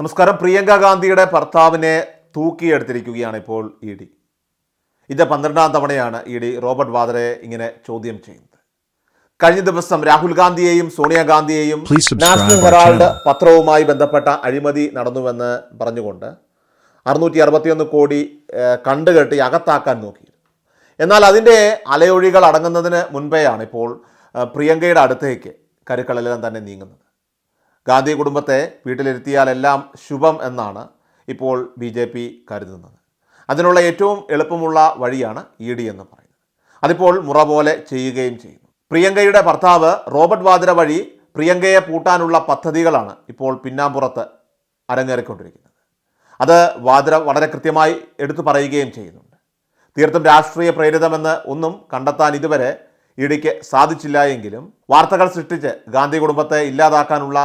നമസ്കാരം. പ്രിയങ്ക ഗാന്ധിയുടെ ഭർത്താവിനെ തൂക്കിയെടുത്തിരിക്കുകയാണ് ഇപ്പോൾ ഇ ഡി. ഇത് പന്ത്രണ്ടാം തവണയാണ് ഇ ഡി റോബർട്ട് വാദ്രയെ ഇങ്ങനെ ചോദ്യം ചെയ്യുന്നത്. കഴിഞ്ഞ ദിവസം രാഹുൽ ഗാന്ധിയെയും സോണിയാഗാന്ധിയെയും നാഷണൽ ഹെറാൾഡ് പത്രവുമായി ബന്ധപ്പെട്ട അഴിമതി നടന്നുവെന്ന് പറഞ്ഞുകൊണ്ട് അറുന്നൂറ്റി അറുപത്തിയൊന്ന് കോടി കണ്ടുകെട്ടി അകത്താക്കാൻ നോക്കി എന്നാൽ അതിന്റെ അലയൊഴികൾ അടങ്ങുന്നതിന് മുൻപേയാണ് ഇപ്പോൾ പ്രിയങ്കയുടെ അടുത്തേക്ക് കരുക്കളെല്ലാം തന്നെ നീങ്ങുന്നത്. ഗാന്ധി കുടുംബത്തെ വീട്ടിലിരുത്തിയാൽ എല്ലാം ശുഭം എന്നാണ് ഇപ്പോൾ ബി ജെ പി കരുതുന്നത്. അതിനുള്ള ഏറ്റവും എളുപ്പമുള്ള വഴിയാണ് ഇ ഡി എന്ന് പറയുന്നത്. അതിപ്പോൾ മുറ പോലെ ചെയ്യുകയും ചെയ്യുന്നു. പ്രിയങ്കയുടെ ഭർത്താവ് റോബർട്ട് വാദ്ര വഴി പ്രിയങ്കയെ പൂട്ടാനുള്ള പദ്ധതികളാണ് ഇപ്പോൾ പിന്നാമ്പുറത്ത് അരങ്ങേറിക്കൊണ്ടിരിക്കുന്നത്. അത് വാദ്ര വളരെ കൃത്യമായി എടുത്തു പറയുകയും ചെയ്യുന്നുണ്ട്. തീർത്തും രാഷ്ട്രീയ പ്രേരിതമെന്ന് ഒന്നും കണ്ടെത്താൻ ഇതുവരെ ഇടിക്ക് സാധിച്ചില്ല എങ്കിലും വാർത്തകൾ സൃഷ്ടിച്ച് ഗാന്ധി കുടുംബത്തെ ഇല്ലാതാക്കാനുള്ള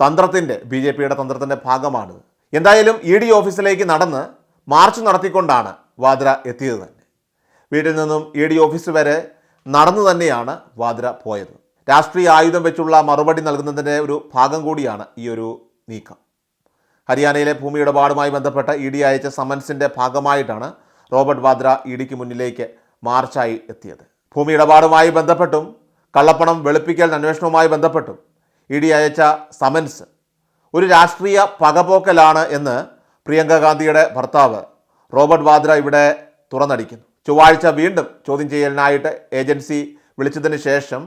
തന്ത്രത്തിന്റെ ബി ജെ പിയുടെ തന്ത്രത്തിന്റെ ഭാഗമാണ്. എന്തായാലും ഇ ഡി ഓഫീസിലേക്ക് നടന്ന് മാർച്ച് നടത്തിക്കൊണ്ടാണ് വാദ്ര എത്തിയത് തന്നെ. വീട്ടിൽ നിന്നും ഇ ഡി ഓഫീസ് വരെ നടന്നു തന്നെയാണ് വാദ്ര പോയത്. രാഷ്ട്രീയ ആയുധം വെച്ചുള്ള മറുപടി നൽകുന്നതിന്റെ ഒരു ഭാഗം കൂടിയാണ് ഈ ഒരു നീക്കം. ഹരിയാനയിലെ ഭൂമി ഇടപാടുമായി ബന്ധപ്പെട്ട ഇ ഡി അയച്ച സമൻസിന്റെ ഭാഗമായിട്ടാണ് റോബർട്ട് വാദ്ര ഇ ഡിക്ക് മുന്നിലേക്ക് മാർച്ചായി എത്തിയത്. ഭൂമി ഇടപാടുമായി ബന്ധപ്പെട്ടും കള്ളപ്പണം വെളുപ്പിക്കൽ അന്വേഷണവുമായി ബന്ധപ്പെട്ടും ഇ ഡി അയച്ച സമൻസ് ഒരു രാഷ്ട്രീയ പകപോക്കലാണ് എന്ന് പ്രിയങ്ക ഗാന്ധിയുടെ ഭർത്താവ് റോബർട്ട് വാദ്ര ഇവിടെ തുറന്നടിക്കുന്നു. ചൊവ്വാഴ്ച വീണ്ടും ചോദ്യം ചെയ്യലിനായിട്ട് ഏജൻസി വിളിച്ചതിന് ശേഷം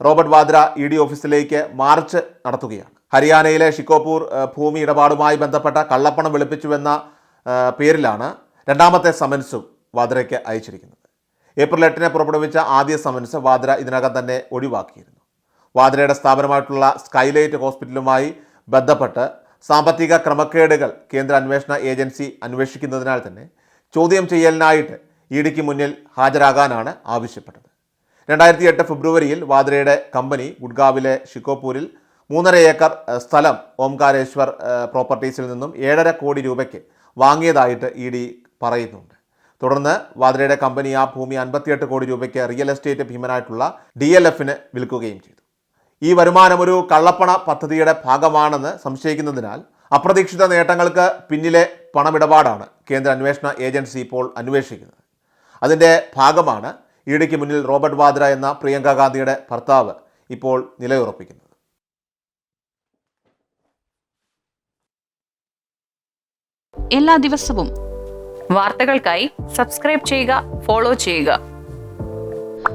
റോബർട്ട് വാദ്ര ഇ ഡി ഓഫീസിലേക്ക് മാർച്ച് നടത്തുകയാണ്. ഹരിയാനയിലെ ഷിക്കോപൂർ ഭൂമി ഇടപാടുമായി ബന്ധപ്പെട്ട കള്ളപ്പണം വെളുപ്പിച്ചുവെന്ന പേരിലാണ് രണ്ടാമത്തെ സമൻസും വാദ്രയ്ക്ക് അയച്ചിരിക്കുന്നത്. ഏപ്രിൽ എട്ടിന് പുറപ്പെടുവിച്ച ആദ്യ സമൻസ് വാദ്ര ഇതിനകം തന്നെ ഒഴിവാക്കിയിരുന്നു. വാദ്രയുടെ സ്ഥാപനമായിട്ടുള്ള സ്കൈലൈറ്റ് ഹോസ്പിറ്റലുമായി ബന്ധപ്പെട്ട് സാമ്പത്തിക ക്രമക്കേടുകൾ കേന്ദ്ര അന്വേഷണ ഏജൻസി അന്വേഷിക്കുന്നതിനാൽ തന്നെ ചോദ്യം ചെയ്യലിനായിട്ട് ഇ ഡിക്ക് മുന്നിൽ ഹാജരാകാനാണ് ആവശ്യപ്പെട്ടത്. രണ്ടായിരത്തി എട്ട് ഫെബ്രുവരിയിൽ വാദ്രയുടെ കമ്പനി ഗുഡ്ഗാവിലെ ഷിക്കോപൂരിൽ മൂന്നര ഏക്കർ സ്ഥലം ഓംകാരേശ്വർ പ്രോപ്പർട്ടീസിൽ നിന്നും ഏഴര കോടി രൂപയ്ക്ക് വാങ്ങിയതായിട്ട് ഇ ഡി പറയുന്നുണ്ട്. തുടർന്ന് വാദ്രയുടെ കമ്പനി ആ ഭൂമി അൻപത്തിയെട്ട് കോടി രൂപയ്ക്ക് റിയൽ എസ്റ്റേറ്റ് ഭീമനായിട്ടുള്ള ഡി എൽ എഫിന് വിൽക്കുകയും ചെയ്തു. ഈ വരുമാനം ഒരു കള്ളപ്പണ പദ്ധതിയുടെ ഭാഗമാണെന്ന് സംശയിക്കുന്നതിനാൽ അപ്രതീക്ഷിത നേട്ടങ്ങൾക്ക് പിന്നിലെ പണമിടപാടാണ് കേന്ദ്ര അന്വേഷണ ഏജൻസി ഇപ്പോൾ അന്വേഷിക്കുന്നത്. അതിന്റെ ഭാഗമാണ് ഇഡിക്ക് മുന്നിൽ റോബർട്ട് വാദ്ര എന്ന പ്രിയങ്ക ഗാന്ധിയുടെ ഭർത്താവ് ഇപ്പോൾ നിലയുറപ്പിക്കുന്നത്. എല്ലാ ദിവസവും വാർത്തകൾക്കായി സബ്സ്ക്രൈബ് ചെയ്യുക ഫോളോ ചെയ്യുക.